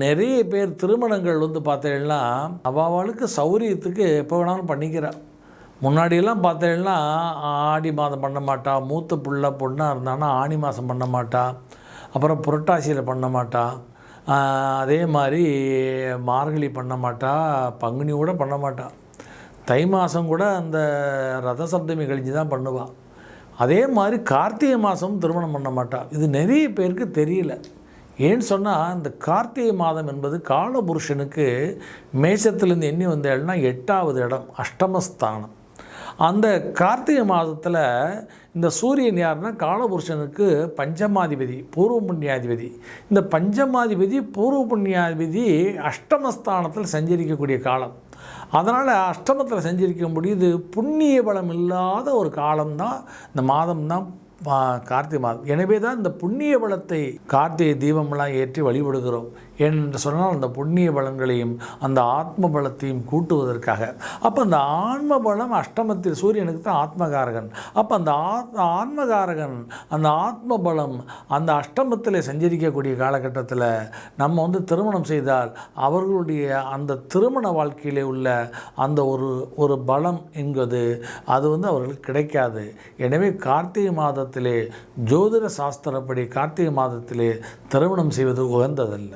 நிறைய பேர் திருமணங்கள் வந்து பார்த்தீங்கன்னா அவளுக்கு சௌரியத்துக்கு எப்போ வேணாலும் பண்ணிக்கிறாள் முன்னாடியெல்லாம் பார்த்தீங்கன்னா ஆடி மாதம் பண்ண மாட்டா மூத்த புள்ள பொண்ணாக இருந்தான்னா ஆணி மாதம் பண்ண மாட்டா அப்புறம் புரட்டாசியில் பண்ண மாட்டா அதே மாதிரி மார்கழி பண்ண மாட்டா பங்குனி கூட பண்ண மாட்டா. தை மாதம் கூட அந்த ரத சப்தமி கழிஞ்சு தான் பண்ணுவாள் அதே மாதிரி கார்த்திகை மாதம் திருமணம் பண்ண மாட்டா. இது நிறைய பேருக்கு தெரியல. ஏன்னு சொன்னால் இந்த கார்த்திகை மாதம் என்பது காலபுருஷனுக்கு மேஷத்துலேருந்து எண்ணி வந்தேன்னா எட்டாவது இடம் அஷ்டமஸ்தானம். அந்த கார்த்திகை மாதத்தில் இந்த சூரியன் யாருன்னா காலபுருஷனுக்கு பஞ்சமாதிபதி பூர்வ புண்ணியாதிபதி. இந்த பஞ்சமாதிபதி பூர்வ புண்ணியாதிபதி அஷ்டமஸ்தானத்தில் சஞ்சரிக்கக்கூடிய காலம். அதனால் அஷ்டமத்தில் சஞ்சரிக்க முடியுது புண்ணிய பலம் இல்லாத ஒரு காலம்தான் இந்த மாதம்தான் கார்த்திகை மாதம் எனவே தான் இந்த புண்ணிய பலத்தை கார்த்திகை தீபமெல்லாம் ஏற்றி வழிபடுகிறோம். என்று சொன்னால் அந்த புண்ணிய பலங்களையும் அந்த ஆத்ம பலத்தையும் கூட்டுவதற்காக. அப்போ அந்த ஆன்ம பலம் அஷ்டமத்தில் சூரியனுக்கு தான் ஆத்மகாரகன். அப்போ அந்த ஆத் ஆன்மகாரகன் அந்த ஆத்ம பலம் அந்த அஷ்டமத்தில் சஞ்சரிக்கக்கூடிய காலகட்டத்தில் நம்ம வந்து திருமணம் செய்தால் அவர்களுடைய அந்த திருமண வாழ்க்கையிலே உள்ள அந்த ஒரு ஒரு பலம் என்பது அது வந்து அவர்களுக்கு கிடைக்காது. எனவே கார்த்திகை மாதத்திலே ஜோதிட சாஸ்திரப்படி கார்த்திகை மாதத்திலே திருமணம் செய்வது உகந்ததல்ல.